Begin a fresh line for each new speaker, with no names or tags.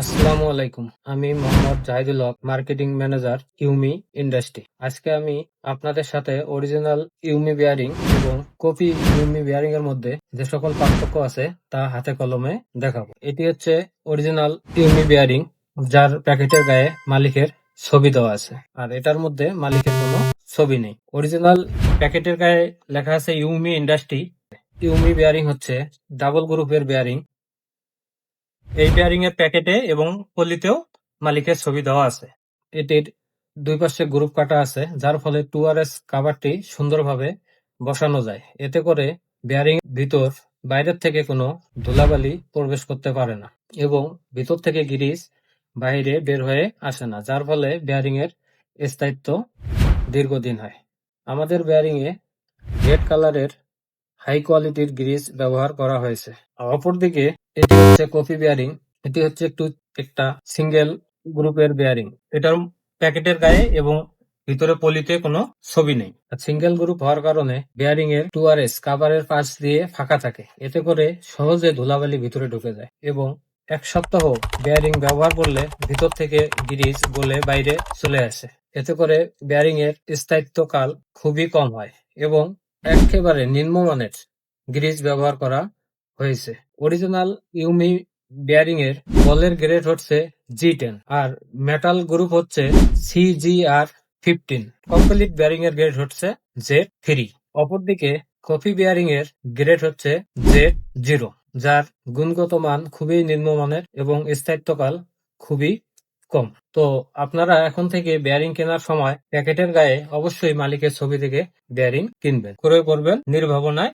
আসসালামু আলাইকুম। আমি Mohammad Jahidul Haque, marketing manager Yumi industry. আজকে আমি আপনাদের সাথে অরিজিনাল ইউমি বিয়ারিং এবং কপি ইউমি বিয়ারিং এর মধ্যে যে সকল পার্থক্য আছে তা হাতে কলমে দেখাবো। এটি হচ্ছে অরিজিনাল ইউমি বিয়ারিং, যার প্যাকেটের গায়ে মালিকের ছবি দেওয়া আছে। আর এটার মধ্যে মালিকের কোনো ছবি নেই। অরিজিনাল প্যাকেটের গায়ে লেখা আছে ইউমি ইন্ডাস্ট্রি। ইউমি বিয়ারিং হচ্ছে ডাবল গ্রুপের বিয়ারিং এই বেয়ারিং এর প্যাকেটে এবং পলিতেও মালিকের ছবি দেওয়া আছে। এটির দুই পাশে গ্রুপ কাটা আছে, যার ফলে টু আর এস কাভারটি সুন্দরভাবে বসানো যায়। এতে করে বেয়ারিং ভিতর, বাইরের থেকে কোনো ধুলাবালি প্রবেশ করতে পারে না এবং ভিতর থেকে গিরিজ বাইরে বের হয়ে আসে না, যার ফলে বেয়ারিং এর স্থায়িত্ব দীর্ঘদিন হয়। আমাদের বেয়ারিং এ রেড কালারের হাই কোয়ালিটির গ্রিজ ব্যবহার করা হয়েছে। অপরদিকে এটি হচ্ছে কফি বেয়ারিং এটি হচ্ছে একটু একটা সিঙ্গেল গ্রুপের বেয়ারিং এটার প্যাকেটের গায়ে এবং ভিতরে পলিতে কোনো ছবি নেই। সিঙ্গেল গ্রুপ হওয়ার কারণে বেয়ারিং এর টু আর এস কাভারের পাশ দিয়ে ফাঁকা থাকে। এতে করে সহজে ধুলাবালি ভিতরে ঢুকে যায় এবং এক সপ্তাহ বেয়ারিং ব্যবহার করলে ভিতর থেকে গ্রিজ গলে বাইরে চলে আসে। এতে করে বেয়ারিং এর স্থায়িত্বকাল খুবই কম হয় এবং একেবারে নিম্নমানের গ্রিজ ব্যবহার করা হয়েছে। অরিজিনাল ইউমি বেয়ারিং এর বলের গ্রেড হচ্ছে জি টেন আর মেটাল গ্রুপ হচ্ছে সিজিআর ফিফটিন কমপ্লিট বেয়ারিং এর গ্রেড হচ্ছে জেড থ্রি অপরদিকে কফি বেয়ারিং এর গ্রেড হচ্ছে জেড জিরো যার গুণগত মান খুবই নিম্নমানের এবং স্থায়িত্বকাল খুবই কম। তো আপনারা এখন থেকে বেয়ারিং কেনার সময় প্যাকেটের গায়ে অবশ্যই মালিকের ছবি থেকে বেয়ারিং কিনবেন। ক্রয় করবেন নির্ভাবনায়।